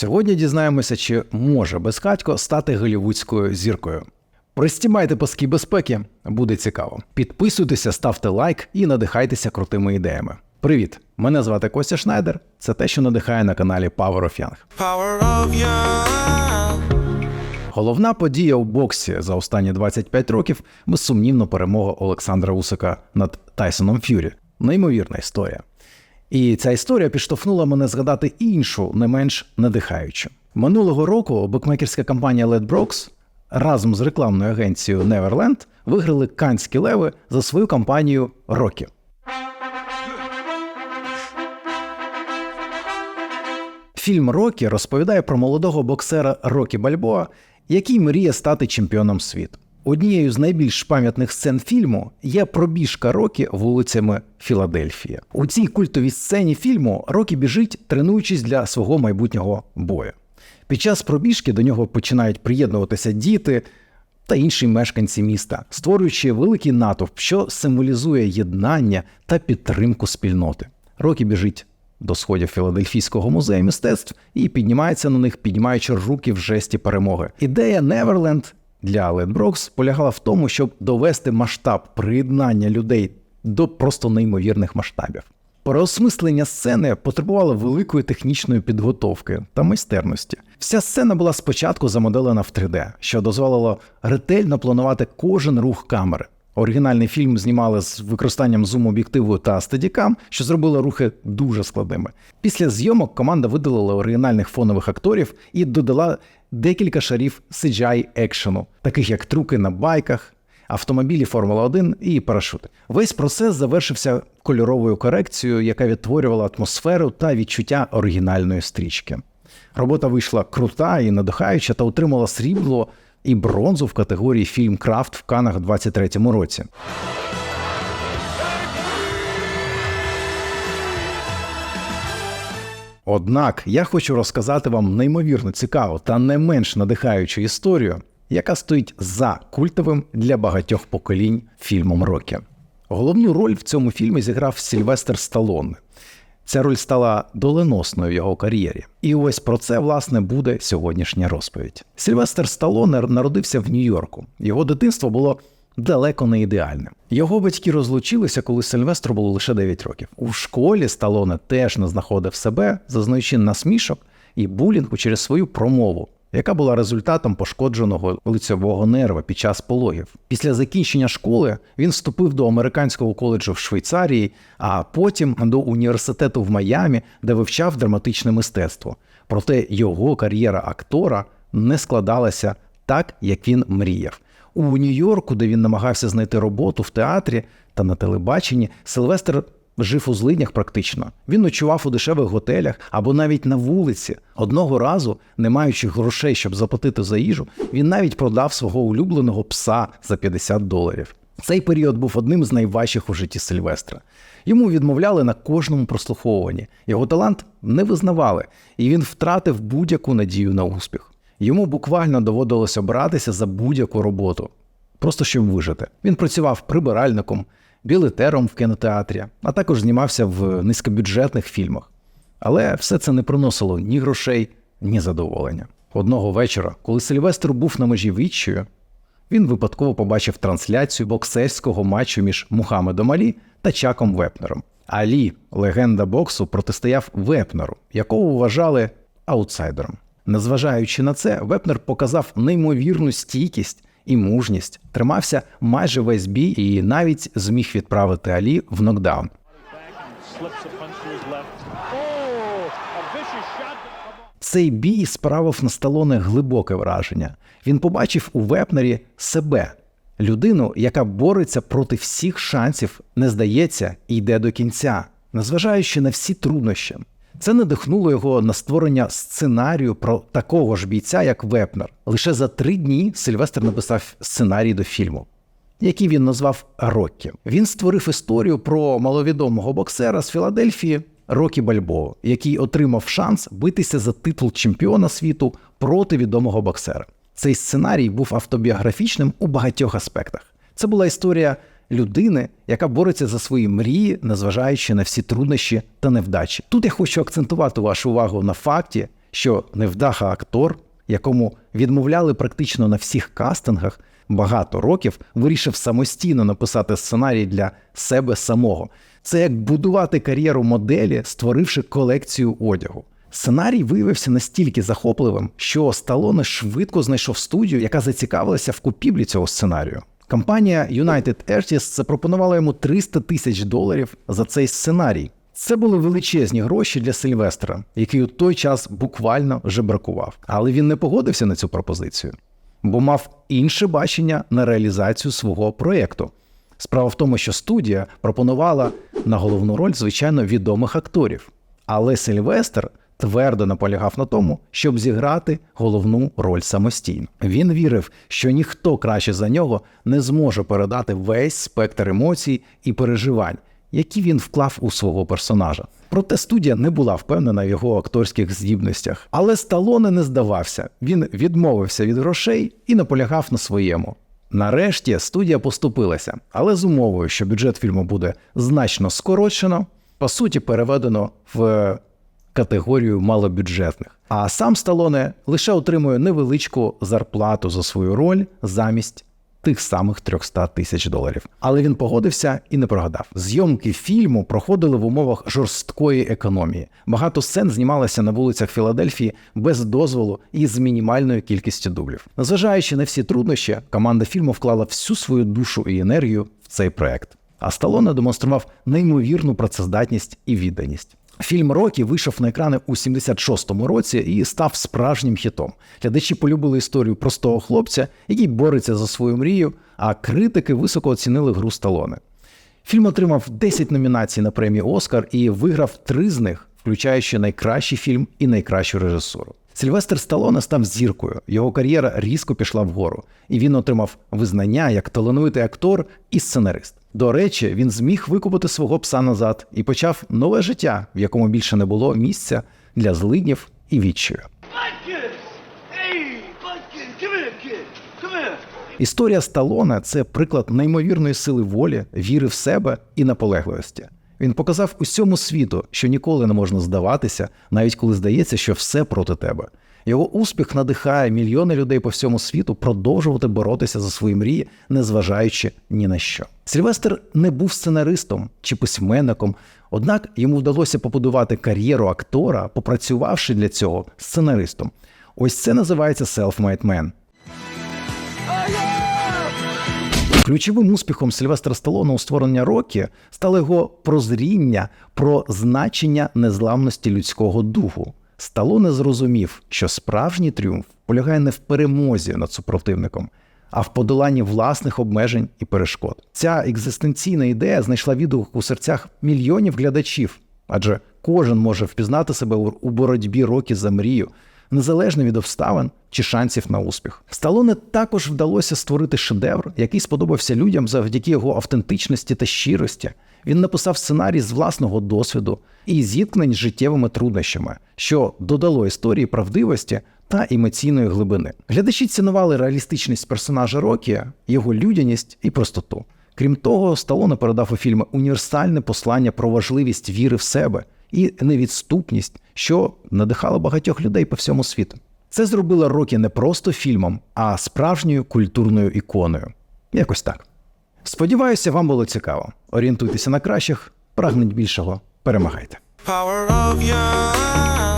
Сьогодні дізнаємося, чи може безхатько стати голівудською зіркою. Пристімайте паски безпеки, буде цікаво. Підписуйтеся, ставте лайк і надихайтеся крутими ідеями. Привіт! Мене звати Костя Шнайдер. Це те, що надихає на каналі Power of Young. Power of young. Головна подія у боксі за останні 25 років безсумнівно перемога Олександра Усика над Тайсоном Ф'юрі. Неймовірна історія. І ця історія підштовхнула мене згадати іншу, не менш надихаючу. Минулого року букмекерська компанія Ledbrokes разом з рекламною агенцією Neverland виграли канські леви за свою кампанію Рокі. Фільм Рокі розповідає про молодого боксера Рокі Бальбоа, який мріє стати чемпіоном світу. Однією з найбільш пам'ятних сцен фільму є пробіжка Рокі вулицями Філадельфії. У цій культовій сцені фільму Рокі біжить, тренуючись для свого майбутнього бою. Під час пробіжки до нього починають приєднуватися діти та інші мешканці міста, створюючи великий натовп, що символізує єднання та підтримку спільноти. Рокі біжить до сходів Філадельфійського музею мистецтв і піднімається на них, піднімаючи руки в жесті перемоги. Ідея Неверленд для Ленброкс полягала в тому, щоб довести масштаб приєднання людей до просто неймовірних масштабів. Переосмислення сцени потребувало великої технічної підготовки та майстерності. Вся сцена була спочатку замоделена в 3D, що дозволило ретельно планувати кожен рух камери. Оригінальний фільм знімали з використанням зум-об'єктиву та стедікам, що зробило рухи дуже складними. Після зйомок команда видалила оригінальних фонових акторів і додала декілька шарів CGI екшену, таких як трюки на байках, автомобілі Формула 1 і парашути. Весь процес завершився кольоровою корекцією, яка відтворювала атмосферу та відчуття оригінальної стрічки. Робота вийшла крута і надихаюча та отримала срібло і бронзу в категорії Фільм Крафт в Канах 23-му році. Однак я хочу розказати вам неймовірно цікаву та не менш надихаючу історію, яка стоїть за культовим для багатьох поколінь фільмом Рокі. Головну роль в цьому фільмі зіграв Сільвестр Сталлоне. Ця роль стала доленосною в його кар'єрі. І ось про це, власне, буде сьогоднішня розповідь. Сільвестр Сталоне народився в Нью-Йорку. Його дитинство було далеко не ідеальним. Його батьки розлучилися, коли Сильвестру було лише 9 років. У школі Сталоне теж не знаходив себе, зазнаючи насмішок і булінгу через свою промову, яка була результатом пошкодженого лицьового нерва під час пологів. Після закінчення школи він вступив до американського коледжу в Швейцарії, а потім до університету в Майамі, де вивчав драматичне мистецтво. Проте його кар'єра актора не складалася так, як він мріяв. У Нью-Йорку, де він намагався знайти роботу в театрі та на телебаченні, Сильвестр жив у злиднях практично. Він ночував у дешевих готелях або навіть на вулиці. Одного разу, не маючи грошей, щоб заплатити за їжу, він навіть продав свого улюбленого пса за 50 доларів. Цей період був одним з найважчих у житті Сильвестра. Йому відмовляли на кожному прослуховуванні. Його талант не визнавали, і він втратив будь-яку надію на успіх. Йому буквально доводилося братися за будь-яку роботу, просто щоб вижити. Він працював прибиральником, білетером в кінотеатрі, а також знімався в низькобюджетних фільмах. Але все це не приносило ні грошей, ні задоволення. Одного вечора, коли Сильвестр був на межі відчаю, він випадково побачив трансляцію боксерського матчу між Мухаммедом Алі та Чаком Вепнером. Алі, легенда боксу, протистояв Вепнеру, якого вважали аутсайдером. Незважаючи на це, Вепнер показав неймовірну стійкість і мужність, тримався майже весь бій і навіть зміг відправити Алі в нокдаун. Цей бій справив на Сталоне глибоке враження. Він побачив у Вепнері себе, людину, яка бореться проти всіх шансів, не здається і йде до кінця, незважаючи на всі труднощі. Це надихнуло його на створення сценарію про такого ж бійця, як Вепнер. Лише за три дні Сильвестр написав сценарій до фільму, який він назвав Роккі. Він створив історію про маловідомого боксера з Філадельфії Рокі Бальбоа, який отримав шанс битися за титул чемпіона світу проти відомого боксера. Цей сценарій був автобіографічним у багатьох аспектах. Це була історія людини, яка бореться за свої мрії, незважаючи на всі труднощі та невдачі. Тут я хочу акцентувати вашу увагу на факті, що невдаха актор, якому відмовляли практично на всіх кастингах, багато років вирішив самостійно написати сценарій для себе самого. Це як будувати кар'єру моделі, створивши колекцію одягу. Сценарій виявився настільки захопливим, що Сталоне швидко знайшов студію, яка зацікавилася в купівлі цього сценарію. Компанія United Artists запропонувала йому 300 тисяч доларів за цей сценарій. Це були величезні гроші для Сильвестра, який у той час буквально жебракував. Але він не погодився на цю пропозицію, бо мав інше бачення на реалізацію свого проєкту. Справа в тому, що студія пропонувала на головну роль, звичайно, відомих акторів. Але Сильвестр твердо наполягав на тому, щоб зіграти головну роль самостійно. Він вірив, що ніхто краще за нього не зможе передати весь спектр емоцій і переживань, які він вклав у свого персонажа. Проте студія не була впевнена в його акторських здібностях. Але Сталоне не здавався. Він відмовився від грошей і наполягав на своєму. Нарешті студія поступилася, але з умовою, що бюджет фільму буде значно скорочено, по суті, переведено в категорію малобюджетних. А сам Сталоне лише отримує невеличку зарплату за свою роль замість тих самих 300 тисяч доларів. Але він погодився і не прогадав. Зйомки фільму проходили в умовах жорсткої економії. Багато сцен знімалося на вулицях Філадельфії без дозволу і з мінімальною кількістю дублів. Незважаючи на всі труднощі, команда фільму вклала всю свою душу і енергію в цей проект. А Сталоне демонстрував неймовірну працездатність і відданість. Фільм Рокі вийшов на екрани у 76-му році і став справжнім хітом. Глядачі полюбили історію простого хлопця, який бореться за свою мрію, а критики високо оцінили гру Сталоне. Фільм отримав 10 номінацій на премію Оскар і виграв три з них, включаючи найкращий фільм і найкращу режисуру. Сильвестр Сталоне став зіркою. Його кар'єра різко пішла вгору, і він отримав визнання як талановитий актор і сценарист. До речі, він зміг викупити свого пса назад і почав нове життя, в якому більше не було місця для злиднів і відчаю. Історія Сталона це приклад неймовірної сили волі, віри в себе і наполегливості. Він показав усьому світу, що ніколи не можна здаватися, навіть коли здається, що все проти тебе. Його успіх надихає мільйони людей по всьому світу продовжувати боротися за свої мрії, незважаючи ні на що. Сильвестр не був сценаристом чи письменником, однак йому вдалося побудувати кар'єру актора, попрацювавши для цього сценаристом. Ось це називається self-made man. Ключовим успіхом Сильвестра Сталоне у створення Рокі стало його прозріння про значення незламності людського духу. Сталоне зрозумів, що справжній тріумф полягає не в перемозі над супротивником, а в подоланні власних обмежень і перешкод. Ця екзистенційна ідея знайшла відгук у серцях мільйонів глядачів, адже кожен може впізнати себе у боротьбі роки за мрію, незалежно від обставин чи шансів на успіх. Сталоне також вдалося створити шедевр, який сподобався людям завдяки його автентичності та щирості. Він написав сценарій з власного досвіду і зіткнень з життєвими труднощами, що додало історії правдивості та емоційної глибини. Глядачі цінували реалістичність персонажа Рокі, його людяність і простоту. Крім того, Сталоне передав у фільми універсальне послання про важливість віри в себе і невідступність, що надихало багатьох людей по всьому світу. Це зробило Рокі не просто фільмом, а справжньою культурною іконою. Якось так. Сподіваюся, вам було цікаво. Орієнтуйтеся на кращих, прагніть більшого, перемагайте. Power of young.